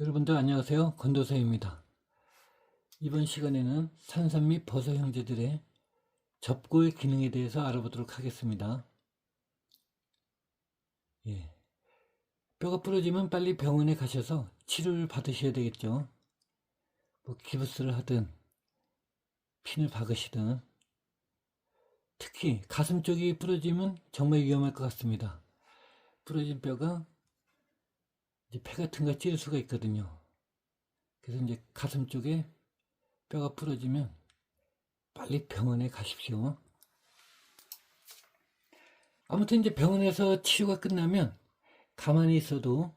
여러분들 안녕하세요. 건도사입니다. 이번 시간에는 산삼 및 버섯 형제들의 접골 기능에 대해서 알아보도록 하겠습니다. 예. 뼈가 부러지면 빨리 병원에 가셔서 치료를 받으셔야 되겠죠. 뭐 기부스를 하든 핀을 박으시든 특히 가슴 쪽이 부러지면 정말 위험할 것 같습니다. 부러진 뼈가 이제 폐 같은 거 찌를 수가 있거든요. 그래서 이제 가슴 쪽에 뼈가 부러지면 빨리 병원에 가십시오. 아무튼 이제 병원에서 치료가 끝나면 가만히 있어도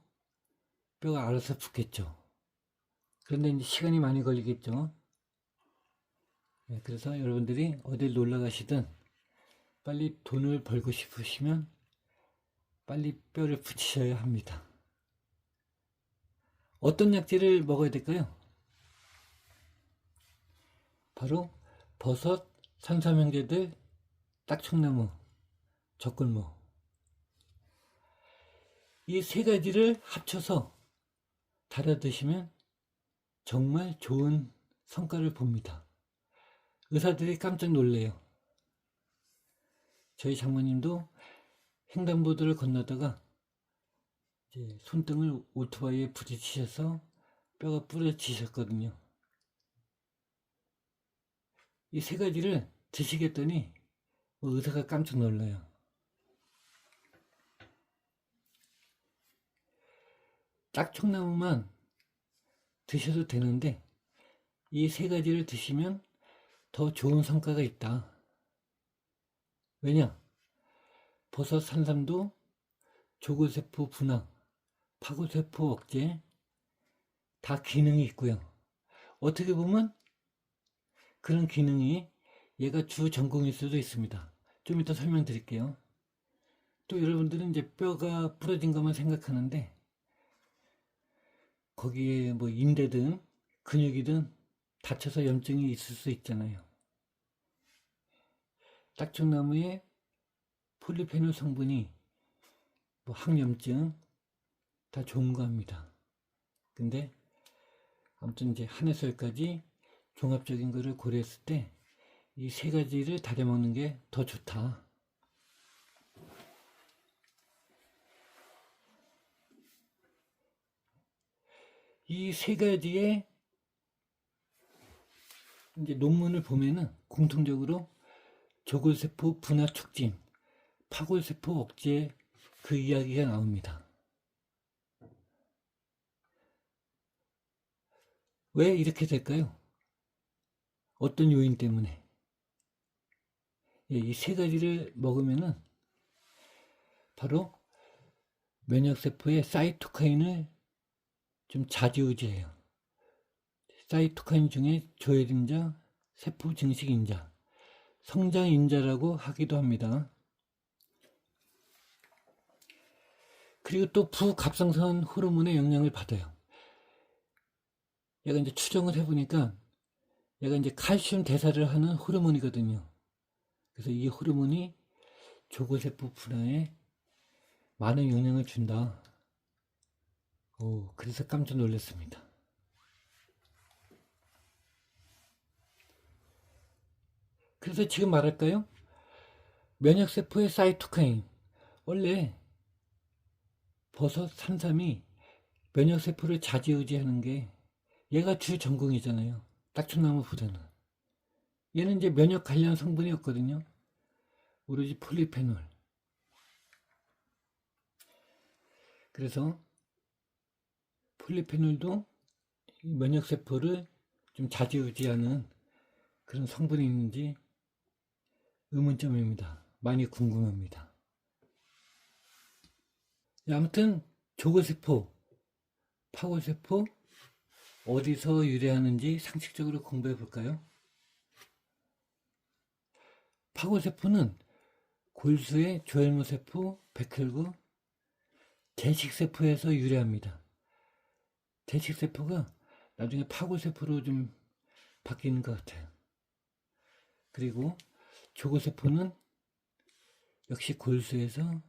뼈가 알아서 붓겠죠. 그런데 이제 시간이 많이 걸리겠죠. 네, 그래서 여러분들이 어딜 놀러 가시든 빨리 돈을 벌고 싶으시면 빨리 뼈를 붙이셔야 합니다. 어떤 약재를 먹어야 될까요? 바로 버섯, 산삼형제들, 딱청나무, 적골모 이세 가지를 합쳐서 달아 드시면 정말 좋은 성과를 봅니다. 의사들이 깜짝 놀래요. 저희 장모님도 횡단보도를 건너다가 이제 손등을 오토바이에 부딪히셔서 뼈가 부러지셨거든요. 이 세 가지를 드시겠더니 뭐 의사가 깜짝 놀라요. 딱청나무만 드셔도 되는데 이 세 가지를 드시면 더 좋은 성과가 있다. 왜냐? 버섯 산삼도 조골세포 분화, 파고세포 억제 다 기능이 있고요. 어떻게 보면 그런 기능이 얘가 주 전공일 수도 있습니다. 좀 이따 설명드릴게요. 또 여러분들은 이제 뼈가 부러진 것만 생각하는데 거기에 뭐 인대든 근육이든 다쳐서 염증이 있을 수 있잖아요. 딱청나무의 폴리페놀 성분이 뭐 항염증 다 좋은 거 합니다. 근데 아무튼 이제 한해설까지 종합적인 거를 고려했을 때 이 세 가지를 다려 먹는 게 더 좋다. 이 세 가지의 이제 논문을 보면은 공통적으로 조골세포 분화 촉진, 파골세포 억제 그 이야기가 나옵니다. 왜 이렇게 될까요? 어떤 요인 때문에? 예, 이세 가지를 먹으면은 바로 면역세포의 사이토카인을 좀 좌지우지해요. 사이토카인 중에 조혈인자, 세포 증식인자, 성장인자라고 하기도 합니다. 그리고 또 부갑상선 호르몬의 영향을 받아요. 얘가 이제 추정을 해보니까 얘가 이제 칼슘 대사를 하는 호르몬이거든요. 그래서 이 호르몬이 조골세포 분화에 많은 영향을 준다. 오, 그래서 깜짝 놀랐습니다. 그래서 지금 말할까요? 면역세포의 사이토카인. 원래 버섯 산삼이 면역세포를 좌지우지하는 게 얘가 주 전공이잖아요. 딱청나무보다는. 얘는 이제 면역 관련 성분이 없거든요. 오로지 폴리페놀. 그래서 폴리페놀도 면역세포를 좀 좌지우지하는 그런 성분이 있는지 의문점입니다. 많이 궁금합니다. 아무튼 조골세포, 파골세포 어디서 유래하는지 상식적으로 공부해 볼까요? 파골세포는 골수의 조혈모세포, 백혈구, 대식세포에서 유래합니다. 대식세포가 나중에 파골세포로 좀 바뀌는 것 같아요. 그리고 조골세포는 역시 골수에서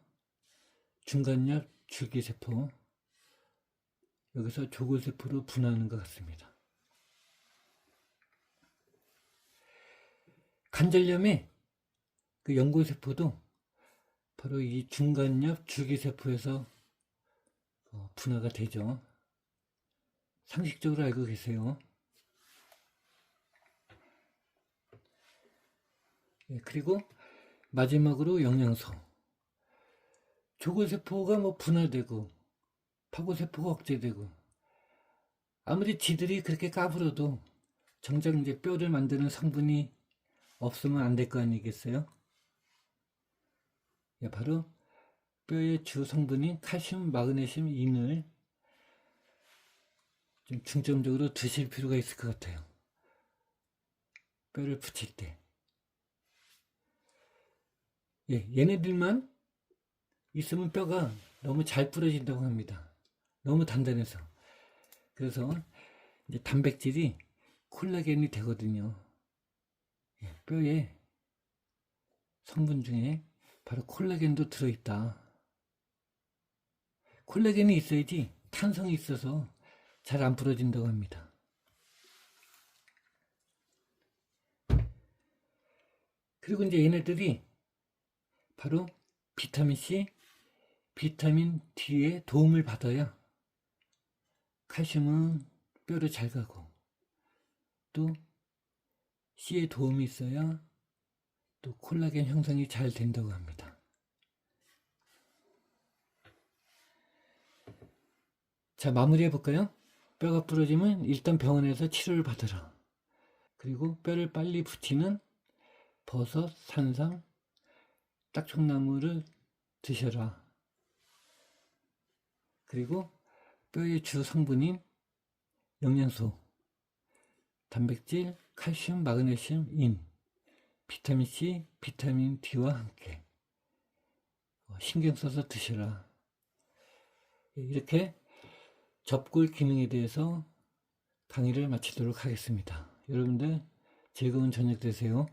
중간엽 줄기세포 여기서 조골세포로 분화하는 것 같습니다. 관절염의 그 연골세포도 바로 이 중간엽 줄기세포에서 어, 분화가 되죠. 상식적으로 알고 계세요. 예, 그리고 마지막으로 영양소. 조골세포가 뭐 분할되고 파고세포가 억제되고 아무리 지들이 그렇게 까불어도 정작 이제 뼈를 만드는 성분이 없으면 안 될 거 아니겠어요? 예, 바로 뼈의 주 성분인 칼슘, 마그네슘, 인을 좀 중점적으로 드실 필요가 있을 것 같아요. 뼈를 붙일 때. 예, 얘네들만 있으면 뼈가 너무 잘 부러진다고 합니다. 너무 단단해서. 그래서 이제 단백질이 콜라겐이 되거든요. 예, 뼈에 성분 중에 바로 콜라겐도 들어있다. 콜라겐이 있어야지 탄성이 있어서 잘 안 부러진다고 합니다. 그리고 이제 얘네들이 바로 비타민 C, 비타민 D의 도움을 받아야 칼슘은 뼈를 잘 가고 또 C의 도움이 있어야 또 콜라겐 형성이 잘 된다고 합니다. 자, 마무리해 볼까요? 뼈가 부러지면 일단 병원에서 치료를 받으라. 그리고 뼈를 빨리 붙이는 버섯, 산삼, 딱총나무를 드셔라. 그리고 뼈의 주 성분인 영양소, 단백질, 칼슘, 마그네슘, 인, 비타민 C, 비타민 D와 함께 어, 신경 써서 드시라. 이렇게 접골 기능에 대해서 강의를 마치도록 하겠습니다. 여러분들 즐거운 저녁 되세요.